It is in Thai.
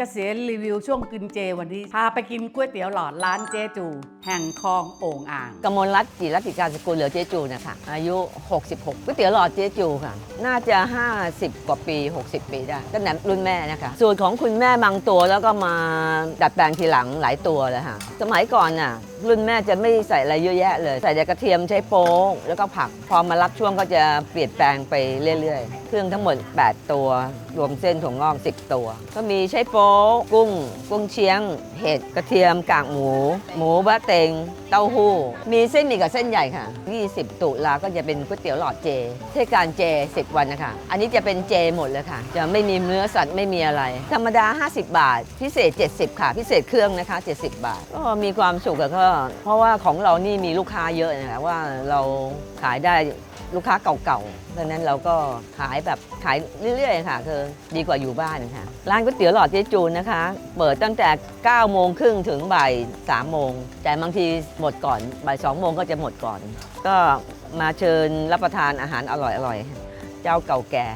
เกษียณรีวิวช่วงกินเจวันนี้พาไปกินก๋วยเตี๋ยวหลอดร้านเจจู แห่งคลองโอ่งอ่าง กมลรัตน์จิรัติการสกุลเหลือเจจูนะคะอายุ 66ก๋วยเตี๋ยวหลอดเจจูค่ะ น่าจะ 50 กว่าปี 60 ปีได้ตั้งแต่รุ่นแม่นะคะสูตรของคุณแม่บางตัวแล้วก็มาดัดแปลงทีหลังหลายตัวเลยค่ะสมัยก่อนน่ะรุ่นแม่จะไม่ใส่อะไรเยอะแยะเลย ใส่แต่กระเทียมใช้โป๊งแล้วก็ผัก พอมารับช่วงก็จะเปลี่ยนแปลงไปเรื่อยๆ เครื่องทั้งหมด 8 ตัว รวมเส้นถั่วงอก 10 ตัว ก็มีใช้โป๊กุ้ง กุ้งเชียง เห็ดกระเทียมกากหมู หมูบะเต็ง เต้าหู้ มีเส้นหมี่กับเส้นใหญ่ค่ะ 20 ตุลาก็จะเป็นก๋วยเตี๋ยวหลอดเจ เทศกาลเจ 10 วันนะคะ อันนี้จะเป็นเจหมดเลยค่ะ จะไม่มีเนื้อสัตว์ไม่มีอะไร ธรรมดา 50 บาท พิเศษ 70 ค่ะ พิเศษเครื่องนะคะ 70 บาท ก็มีความสุขก็เพราะว่าของเรานี่มีลูกค้าเยอะนะคะว่าเราขายได้ ลูกค้าเก่าๆดังนั้นเราก็ขายแบบขายเรื่อยๆค่ะคือดีกว่าอยู่บ้านค่ะ ร้านก๋วยเตี๋ยวหลอดเจ๊จูนนะคะ เปิดตั้งแต่9โมงครึ่งถึงบ่าย3โมง แต่บางทีหมดก่อนบ่าย2โมงก็จะหมดก่อน ก็มาเชิญรับประทานอาหารอร่อยๆ เจ้าเก่าแก่